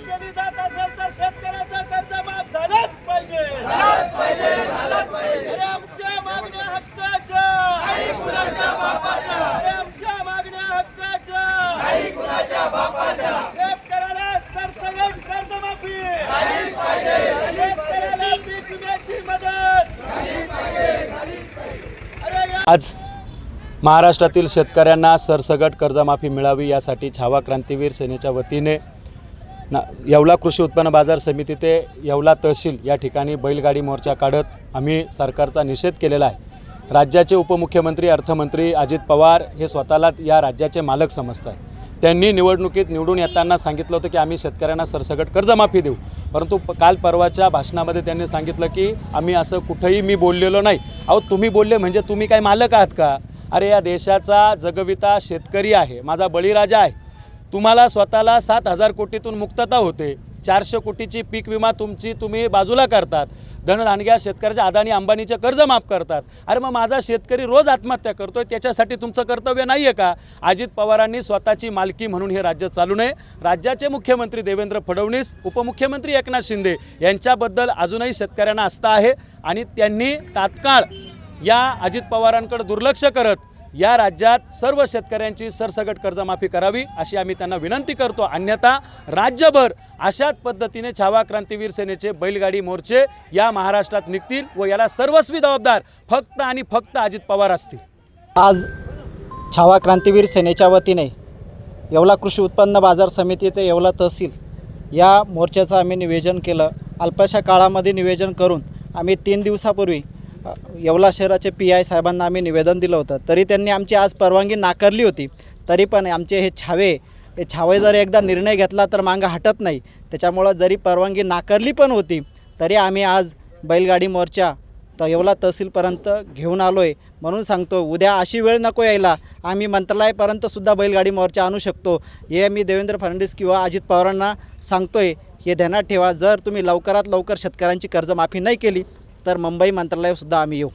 शेतकरी जात असेल तर कर्ज माफ पाहिजे. आज महाराष्ट्रातील शेतकऱ्यांना सरसगट कर्जमाफी मिळावी यासाठी छावा क्रांतीवीर सेनेच्या वतीने ना येवला कृषी उत्पन्न बाजार समिती ते येवला तहसील या ठिकाणी बैलगाडी मोर्चा काढत आम्ही सरकारचा निषेध केलेला आहे. राज्याचे उपमुख्यमंत्री अर्थमंत्री अजित पवार हे स्वतःला या राज्याचे मालक समजतात त्यांनी निवडणुकीत निवडून येताना सांगितलं होतं की आम्ही शेतकऱ्यांना सरसगट कर्जमाफी देऊ. परंतु काल परवाच्या भाषणामध्ये त्यांनी सांगितलं की आम्ही असं कुठंही मी बोललेलो नाही. अहो तुम्ही बोलले म्हणजे तुम्ही काय मालक आहात का? अरे या देशाचा जगविता शेतकरी आहे माझा बळीराजा आहे. तुम्हाला स्वतःला सात हजार कोटीतून मुक्तता होते. चारशे कोटीची पीक विमा तुमची तुम्ही बाजूला करतात. धनधानग्या शेतकऱ्याच्या अदानी अंबानीचे कर्ज माफ करतात. अरे मग माझा शेतकरी रोज आत्महत्या करतोय त्याच्यासाठी तुमचं कर्तव्य नाही आहे का? अजित पवारांनी स्वतःची मालकी म्हणून हे राज्य चालू नये. राज्याचे मुख्यमंत्री देवेंद्र फडणवीस उपमुख्यमंत्री एकनाथ शिंदे यांच्याबद्दल अजूनही शेतकऱ्यांना आस्था आहे आणि त्यांनी तात्काळ या अजित पवारांकडे दुर्लक्ष करत या राज्यात सर्व शेतकऱ्यांची सरसगट कर्जमाफी करावी अशी आम्ही त्यांना विनंती करतो. अन्यथा राज्यभर अशाच पद्धतीने छावा क्रांतीवीर सेनेचे बैलगाडी मोर्चे या महाराष्ट्रात निघतील व याला सर्वस्वी जबाबदार फक्त आणि फक्त अजित पवार असतील. आज छावा क्रांतीवीर सेनेच्या वतीने येवला कृषी उत्पन्न बाजार समिती ते येवला तहसील या मोर्चाचं आम्ही निवेदन केलं. अल्पशा काळामध्ये निवेदन करून आम्ही तीन दिवसापूर्वी येवला शहराचे पी आय साहेबांना आम्ही निवेदन दिलं होतं. तरी त्यांनी आमची आज परवानगी नाकारली होती. तरी पण आमचे हे छावे हे छावे जर एकदा निर्णय घेतला तर मागं हटत नाही. त्याच्यामुळं जरी परवानगी नाकारली पण होती तरी आम्ही आज बैलगाडी मोर्चा तर येवला तहसीलपर्यंत घेऊन आलो आहे म्हणून सांगतो उद्या अशी वेळ नको यायला. आम्ही मंत्रालयापर्यंत सुद्धा बैलगाडी मोर्चा आणू शकतो. हे मी देवेंद्र फडणवीस किंवा अजित पवारांना सांगतो आहे हे ध्यानात ठेवा. जर तुम्ही लवकरात लवकर शेतकऱ्यांची कर्जमाफी नाही केली तर मुंबई मंत्रालयसुद्धा आम्ही येऊ.